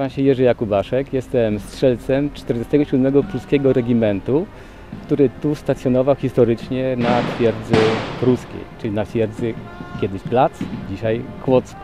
nazywam się Jerzy Jakubaszek, jestem strzelcem 47 Pruskiego Regimentu, który tu stacjonował historycznie na twierdzy pruskiej, czyli na twierdzy kiedyś Plac, dzisiaj Kłodzko.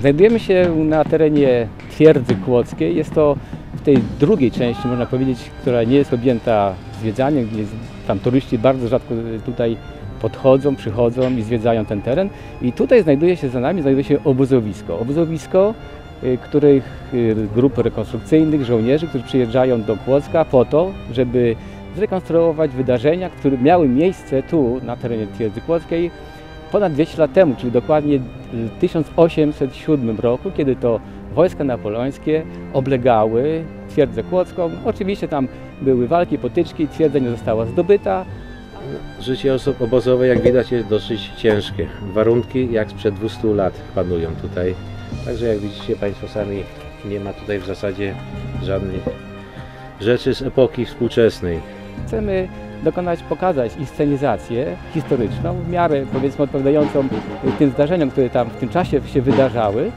Znajdujemy się na terenie twierdzy kłodzkiej. Jest to w tej drugiej części, można powiedzieć, która nie jest objęta zwiedzaniem, gdzie tam turyści bardzo rzadko tutaj podchodzą, przychodzą i zwiedzają ten teren. I tutaj znajduje się za nami znajduje się obozowisko. Obozowisko, y, których y, grup rekonstrukcyjnych, żołnierzy, którzy przyjeżdżają do Kłodzka po to, żeby zrekonstruować wydarzenia, które miały miejsce tu na terenie twierdzy kłodzkiej ponad 200 lat temu, czyli dokładnie w 1807 roku, kiedy to wojska napoleońskie oblegały twierdzę kłodzką. Oczywiście tam były walki, potyczki, twierdza nie została zdobyta. Życie osób obozowe, jak widać, jest dosyć ciężkie. Warunki jak sprzed 200 lat panują tutaj. Także jak widzicie Państwo sami, nie ma tutaj w zasadzie żadnych rzeczy z epoki współczesnej. Chcemy dokonać, pokazać inscenizację historyczną, w miarę powiedzmy odpowiadającą tym zdarzeniom, które tam w tym czasie się wydarzały.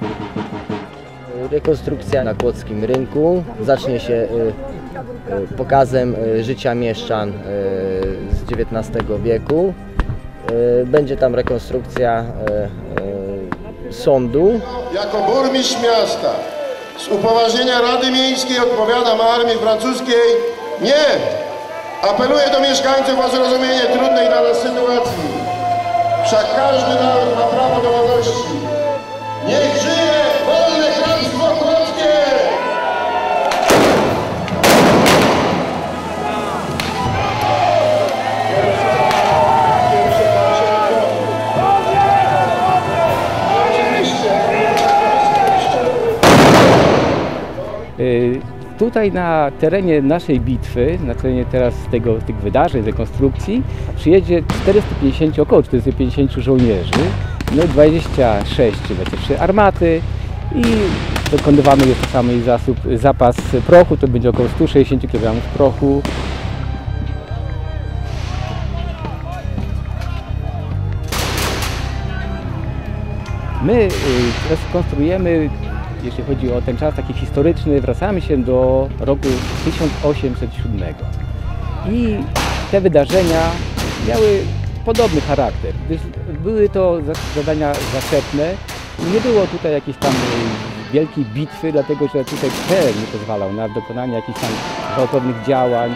Rekonstrukcja na Kłodzkim Rynku zacznie się y, y, pokazem y, życia mieszczan z XIX wieku. Będzie tam rekonstrukcja sądu. Jako burmistrz miasta z upoważnienia Rady Miejskiej odpowiadam armii francuskiej nie! Apeluję do mieszkańców o zrozumienie trudnej dla nas sytuacji. Wszak każdy naród ma prawo do wolności. Niech żyje wolne Tutaj na terenie naszej bitwy, na terenie teraz tego, tych wydarzeń, rekonstrukcji, przyjedzie 450, około 450 żołnierzy, no 26 czy 23 armaty i dokonywany jest to samej zasób, zapas prochu, to będzie około 160 kg prochu. My y, teraz konstruujemy jeśli chodzi o ten czas taki historyczny, wracamy się do roku 1807. I te wydarzenia miały podobny charakter, gdyż były to zadania zaczepne. Nie było tutaj jakiejś tam wielkiej bitwy, dlatego że tutaj teren nie pozwalał na dokonanie jakichś tam gwałtownych działań.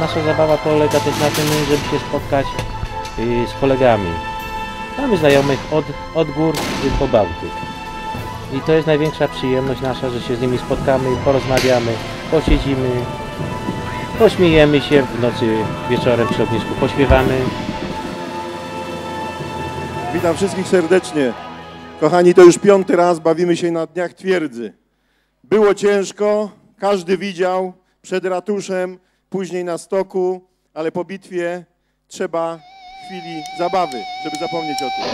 Nasza zabawa polega też na tym, żeby się spotkać y, z kolegami. Mamy znajomych od, od gór po Bałtyk. I to jest największa przyjemność nasza, że się z nimi spotkamy, porozmawiamy, posiedzimy, pośmiejemy się w nocy wieczorem przy ognisku, pośpiewamy. Witam wszystkich serdecznie. Kochani, to już piąty raz bawimy się na Dniach Twierdzy. Było ciężko, każdy widział przed ratuszem, później na stoku, ale po bitwie trzeba chwili zabawy, żeby zapomnieć o tym.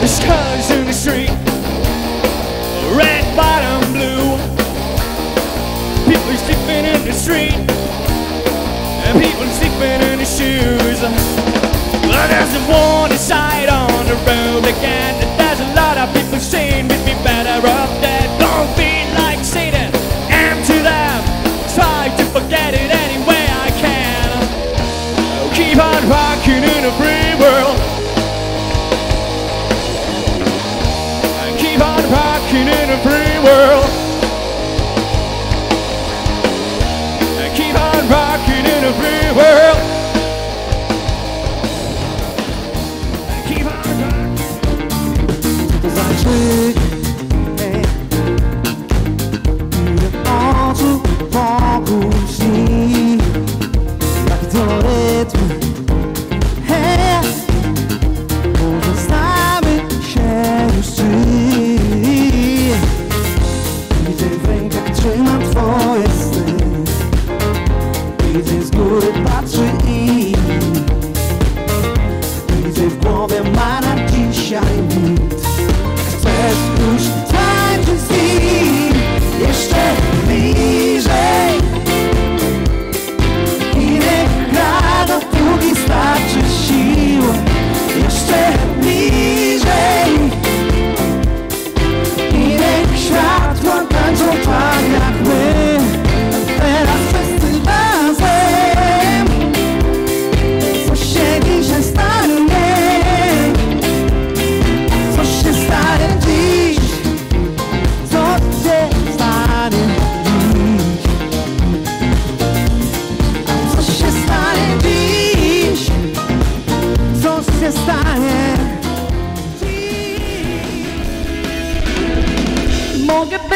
There's colors in the street, the street, and people sleeping in the shoes. Well, there's a warning sign on the road again. There's a lot of people saying we'd be better off dead. Don't be like Satan, and to them, try to forget it any way I can. Keep on rocking in a free world. Keep on rocking in a free world.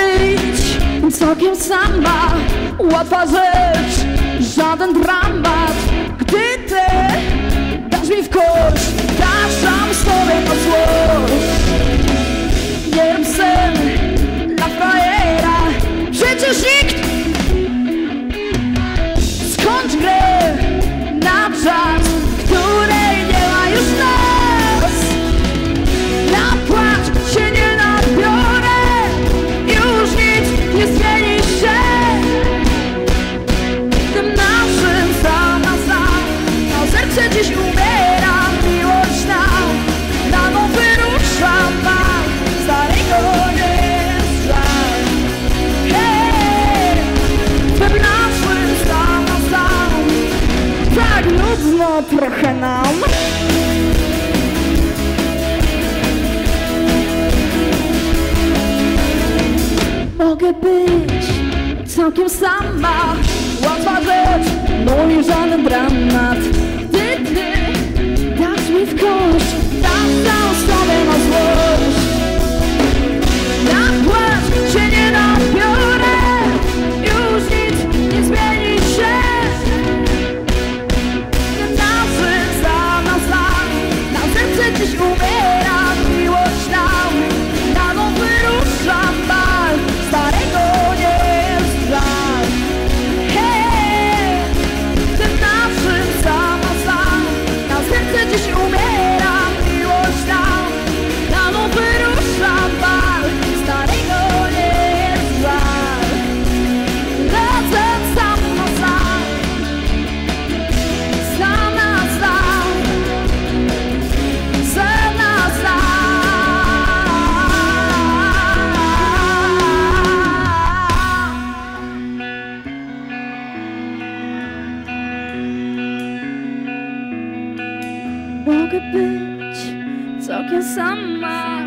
być całkiem sama. Łatwa rzecz, żaden dramat. Gdy ty dasz mi w kość Dasz sam sobie na złość. Nie sen dla frajera. Przecież nie mogę być całkiem sama. Łatwa rzecz, no nie żaden dramat. Gdy ty dasz mi w kość. mogę być całkiem sama.